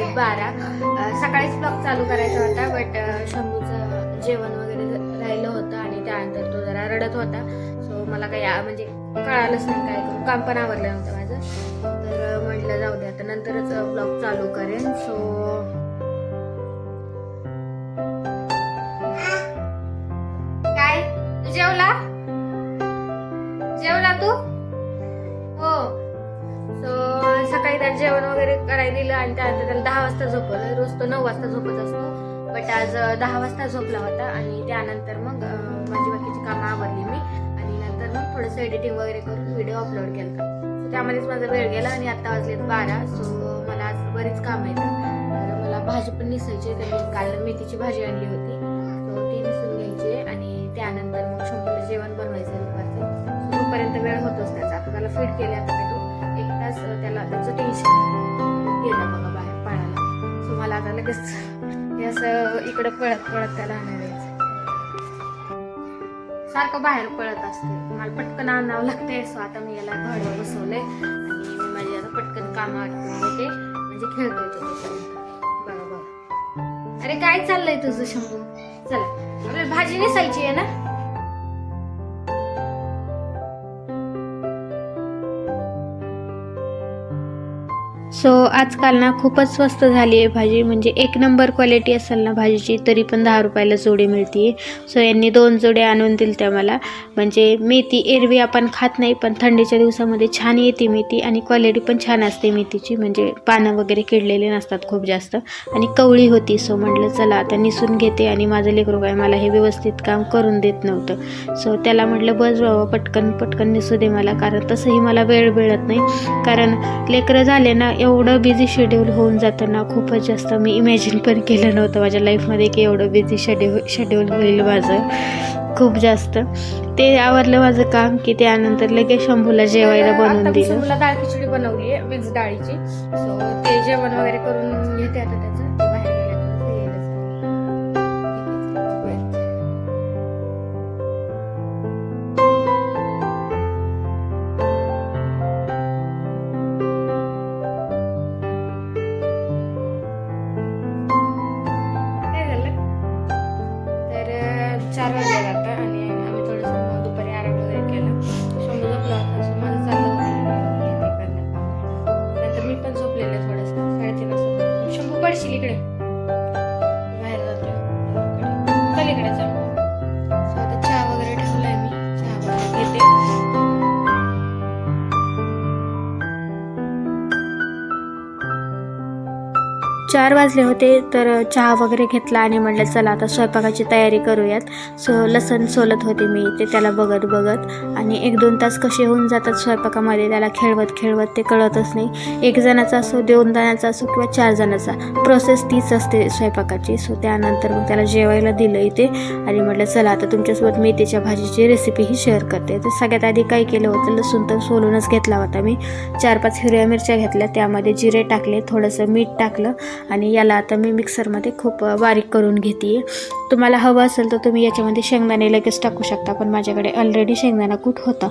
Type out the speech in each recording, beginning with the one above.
वाजले बारा सकाळीच ब्लॉग चालू करायचा होता बट शंभूचं जेवण वगैरे राहिलं होतं आणि त्यानंतर तो जरा रडत होता. सो मला काही म्हणजे कळालंच नाही काय करू. काम पण आवरलं नव्हतं माझं. तर म्हटलं जाऊ दे आता नंतरच ब्लॉग चालू करेन. सो जेवण वगैरे करायला दिलं आणि त्यानंतर त्याला दहा वाजता झोपवलं. रोज तो नऊ वाजता झोपत असतो. बट आज दहा वाजता झोपला होता आणि त्यानंतर मग माझी बाकीची कामं आवरली मी. आणि नंतर मग थोडंसं एडिटिंग वगैरे करून व्हिडिओ अपलोड केला. सो त्यामध्येच माझा वेळ गेला आणि आता वाजलेत बारा. सो मला आज बरीच काम आहे तर मला भाजी पण निसायची तर काल मेथीची भाजी आणली होती. सो ती निसून घ्यायची आणि त्यानंतर मग शंभर जेवण बनवायचं दुपारचं. तोपर्यंत वेळ होतोच त्याचा. आता त्याला फीड केले तास त्याचं टेन्शन गेलं बघा बाहेर पळायला. सो मला आता लगेच हे असं इकडं पळत पळत त्याला आणायचं सारखं बाहेर पळत असते. मला पटकन आणावं लागते सो आता मी याला घडवा बसवलंय. आणि मी माझी आता पटकन कामं आटपून म्हणजे खेळतोय तो तोपर्यंत. बघा बघा अरे काय चाललंय तुझं शंभू? चला. आपल्याला भाजी नेसायची आहे ना? सो आजकाल ना खूपच स्वस्त झाली आहे भाजी. म्हणजे एक नंबर क्वालिटी असेल ना भाजीची तरी पण दहा रुपयाला जोडी मिळते सो यांनी दोन जोडे आणून दिल त्या मला. म्हणजे मेथी एरवी आपण खात नाही पण थंडीच्या दिवसामध्ये छान येते मेथी आणि क्वालिटी पण छान असते मेथीची. म्हणजे पानं वगैरे किडलेले नसतात खूप जास्त. आणि कवळी होती सो म्हटलं चला आता निसून घेते आणि माझं लेकरू काय मला हे व्यवस्थित काम करून देत नव्हतं. सो त्याला म्हटलं बस बाबा पटकन पटकन निसू दे मला कारण तसंही मला वेळ मिळत नाही. कारण लेकरं झाले ना एवढं बिझी शेड्यूल होऊन जातं ना खूपच जास्त मी इमॅजिन पण केलं नव्हतं माझ्या लाईफमध्ये की एवढं बिझी शेड्यूल शेड्यूल होईल माझं. खूप जास्त. ते आवरलं माझं काम की त्यानंतर लगेच शंभूला जेवायला बनवून दिलं. शंभूला डाळ खिचडी बनवली आहे मिक्स डाळीची. सो ते जेवण वगैरे करून घेते आता त्याचं. पडशील इकडे. चार वाजले होते तर चहा वगैरे घेतला आणि म्हटलं चला आता स्वयंपाकाची तयारी करूयात. सो लसण सोलत होते मी ते त्याला बघत बघत. आणि एक दोन तास कसे होऊन जातात स्वयंपाकामध्ये त्याला खेळवत खेळवत ते कळतच नाही. एक जणाचा असो दोन जणाचा असो किंवा चार जणाचा. प्रोसेस तीच असते स्वयंपाकाची. सो त्यानंतर मग त्याला जेवायला दिलं इथे. आणि म्हटलं चला आता तुमच्यासोबत मेथीच्या भाजीची रेसिपीही शेअर करते. तर सगळ्यात आधी काय केलं होतं लसूण तर सोलूनच घेतला होता मी. चार पाच हिरव्या मिरच्या घेतल्या त्यामध्ये जिरे टाकले थोडंसं मीठ टाकलं. आणि याला आता मी मिक्सरमध्ये खूप बारीक करून घेते तुम्हाला हवं असेल तर तुम्ही याच्यामध्ये शेंगदाणे लगेच टाकू शकता पण माझ्याकडे ऑलरेडी शेंगदाणा कूट होता.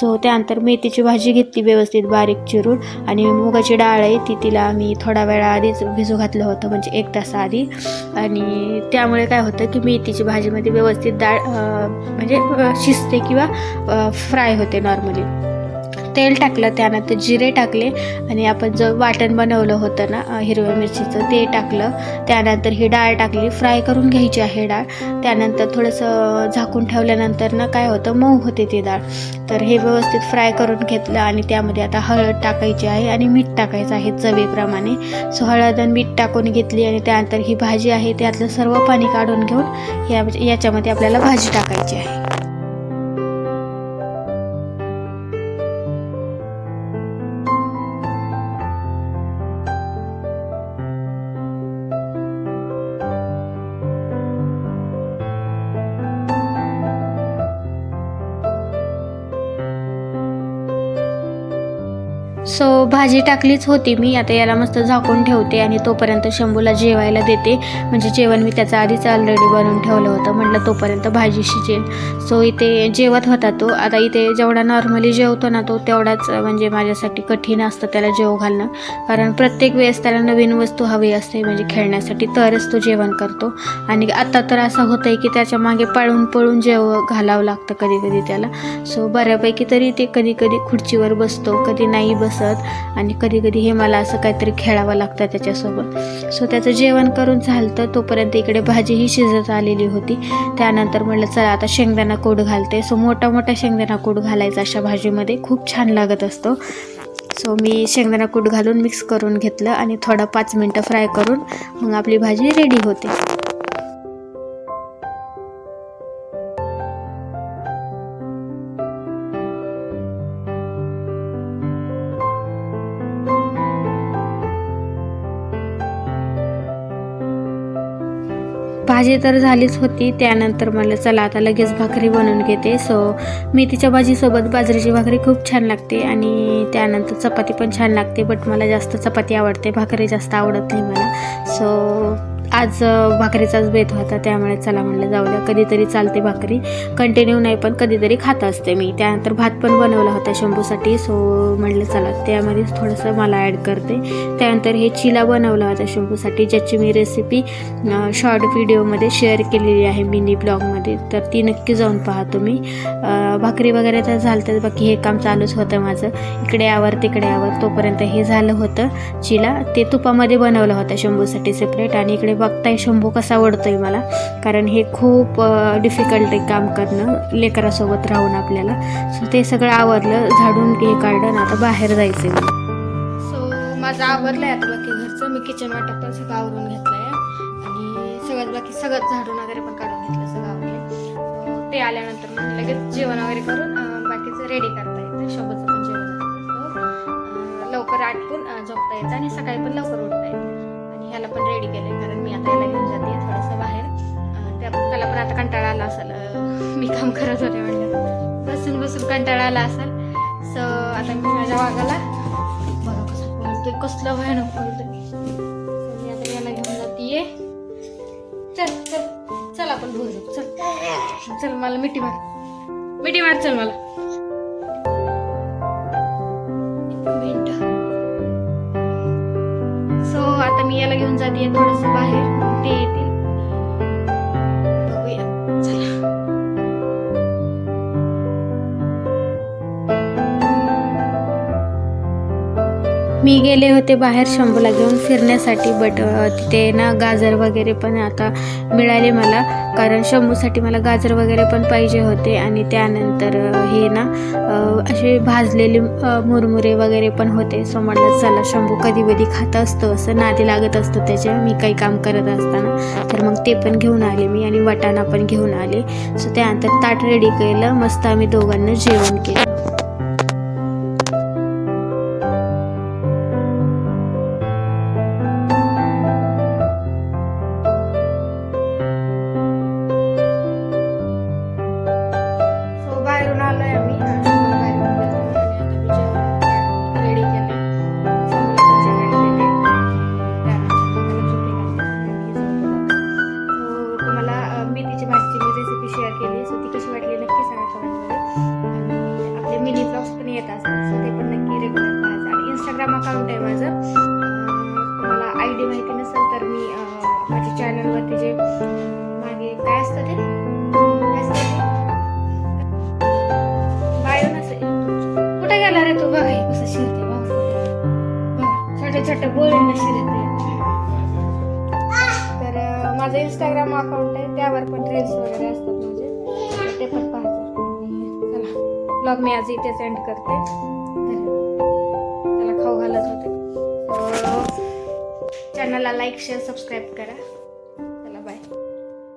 सो त्यानंतर मेथीची भाजी घेतली व्यवस्थित बारीक चिरून आणि मुगाची डाळ आहे ती तिला मी थोडा वेळा आधीच भिजू घातलं होतं म्हणजे एक तासाआधी आणि त्यामुळे काय होतं की मेथीची भाजीमध्ये व्यवस्थित डाळ म्हणजे शिजते किंवा फ्राय होते नॉर्मली तेल टाकलं त्यानंतर जिरे टाकले आणि आपण जो वाटण बनवलं होतं ना हिरव्या मिरचीचं ते टाकलं. त्यानंतर ही डाळ टाकली. फ्राय करून घ्यायची आहे डाळ. त्यानंतर थोडंसं झाकून ठेवल्यानंतर ना काय होतं मऊ होते ती डाळ. तर हे व्यवस्थित फ्राय करून घेतलं आणि त्यामध्ये आता हळद टाकायची आहे आणि मीठ टाकायचं आहे चवीप्रमाणे. सो हळद आणि मीठ टाकून घेतली आणि त्यानंतर ही भाजी आहे त्यातलं सर्व पाणी काढून घेऊन या याच्यामध्ये आपल्याला भाजी टाकायची आहे. सो भाजी टाकलीच होती मी. आता याला मस्त झाकून ठेवते आणि तोपर्यंत शंभूला जेवायला देते. म्हणजे जेवण मी त्याचं आधीच ऑलरेडी बनवून ठेवलं होतं. म्हटलं तोपर्यंत भाजी शिजेल सो इथे जेवत होता तो. आता इथे जेवढा नॉर्मली जेवतो ना तो तेवढाच म्हणजे माझ्यासाठी कठीण असतं त्याला जेव घालणं. कारण प्रत्येक वेळेस त्याला नवीन वस्तू हवी असते. म्हणजे खेळण्यासाठी तरच तो जेवण करतो. आणि आता तर असं होतं आहे की त्याच्यामागे पळून पळून जेव घालावं लागतं कधी कधी त्याला. सो बऱ्यापैकी तरी ते कधी कधी खुर्चीवर बसतो. कधी नाही बसत. आणि कधी कधी हे मला असं काहीतरी खेळावं लागतं त्याच्यासोबत. सो त्याचं जेवण करून झालं तोपर्यंत इकडे भाजीही शिजत आलेली होती. त्यानंतर म्हटलं चला आता शेंगदाणा कूट घालते. सो मोठा मोठा शेंगदाणा कूट घालायचा अशा भाजीमध्ये. खूप छान लागत असतो. सो मी शेंगदाणा कूट घालून मिक्स करून घेतलं आणि थोडं पाच मिनटं फ्राय करून मग आपली भाजी रेडी होते. भाजी तर झालीच होती त्यानंतर मला चला आता लगेच भाकरी बनवून घेते. सो मेथीच्या भाजीसोबत बाजरीची भाकरी खूप छान लागते आणि त्यानंतर चपाती पण छान लागते बट मला जास्त चपाती आवडते भाकरी जास्त आवडत नाही मला. सो आज भाकरीचाच बेत होता त्यामुळे चला म्हणलं जाऊ द्या कधीतरी चालते भाकरी. कंटिन्यू नाही पण कधीतरी खात असते मी. त्यानंतर भात पण बनवला होता शंभूसाठी सो म्हणलं चला त्यामध्येच थोडंसं मला ॲड करते. त्यानंतर हे चिला बनवला होता शंभूसाठी ज्याची मी रेसिपी शॉर्ट व्हिडिओमध्ये शेअर केलेली आहे मिनी ब्लॉगमध्ये तर ती नक्की जाऊन पहा तुम्ही. भाकरी वगैरे तर झालं तर बाकी हे काम चालूच होतं माझं. इकडे आवर तिकडे आवर तोपर्यंत हे झालं होतं चिला. ते तुपामध्ये बनवलं होतं शंभूसाठी सेपरेट आणि इकडे बघ बघताय शंभू कसा आवडतोय मला? कारण हे खूप डिफिकल्ट आहे काम करणं लेकरासोबत राहून आपल्याला. सो ते सगळं आवडलं झाडून हे काढलं आता बाहेर जायचं आहे सो माझं आवडलं आहे आता बाकी घरचं मी किचन वाटप पण सगळं आवरून घेतलं आहे आणि सगळं बाकी सगळं झाडून वगैरे पण काढून घेतलं सगळं आवडलं ते आल्यानंतर मग लगेच जेवण वगैरे करून बाकीचं रेडी करता येतं. शोबतचं पण जेवण लवकर आटपून झोपता येतं आणि सकाळी पण लवकर उठता येतं. ह्याला पण रेडी केलं कारण मी आता याला घेऊन जाते थोडंसं बाहेर. त्या त्याला पण आता कंटाळा आला असेल. मी काम करत होते म्हणलं बसून बसून कंटाळा आला असेल. सो आता मी माझ्या वाघाला बघा कसं कसलं भयानक बोलतोय मी. आता याला घेऊन जातीये. चल चल चल आपण बोलू चल चल मला मिठी मार. मिठी मार चल मला. येऊन घेऊन जाते थोडस बाहेर. ते येते. मी गेले होते बाहेर शंभूला घेऊन फिरण्यासाठी बट तिथे ना गाजर वगैरे पण आता मिळाले मला. कारण शंभूसाठी मला गाजर वगैरे पण पाहिजे होते आणि त्यानंतर हे ना असे भाजलेले मुरमुरे वगैरे पण होते. सो म्हटलं चला शंभू कधी कधी खात असतो असं नादी लागत असतं त्याच्या मी काही काम करत असताना तर मग ते पण घेऊन आले मी आणि वाटाणा पण घेऊन आले. सो त्यानंतर ताट रेडी केलं मस्त आम्ही दोघांना जेवण केलं. मला आयडिया आय डी माहिती नसेल तर मी माझ्या चॅनलवरती जे मागे काय असतं ते? काय बायो नसेल. कुठे गेला रे तू? बघा हे कसं शिरते बघा. छोटे छोटे बोलणं शिरते तर माझं इंस्टाग्राम अकाउंट आहे त्यावर पण रील्स वगैरे असतात माझे. ते पण पाहतो चला ब्लॉग मी आज इथे सेंड करते. त्याला खाऊ घालत होते. चॅनलला लाईक शेअर सबस्क्राईब करा.